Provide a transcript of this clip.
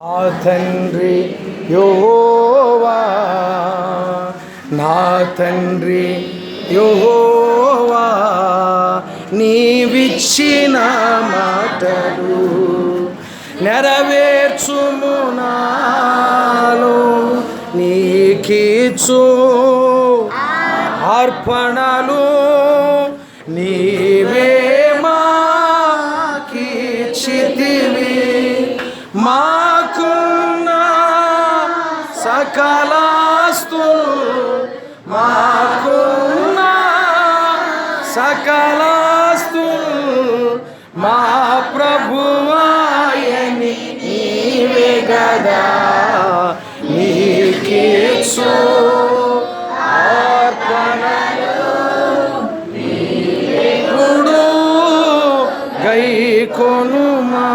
నా తండ్రి యోవా నా తండ్రి యోవా నీవిచ్చిన మాటలు నెరవేర్చుము నాలో నీకీచు అర్పణలు నీవే కీచితివే మా సకలాస్తులు మాకున్న సకలాస్తులు మా ప్రభువాయని నీవే గదా. నీకేచ్చు కొనుమా.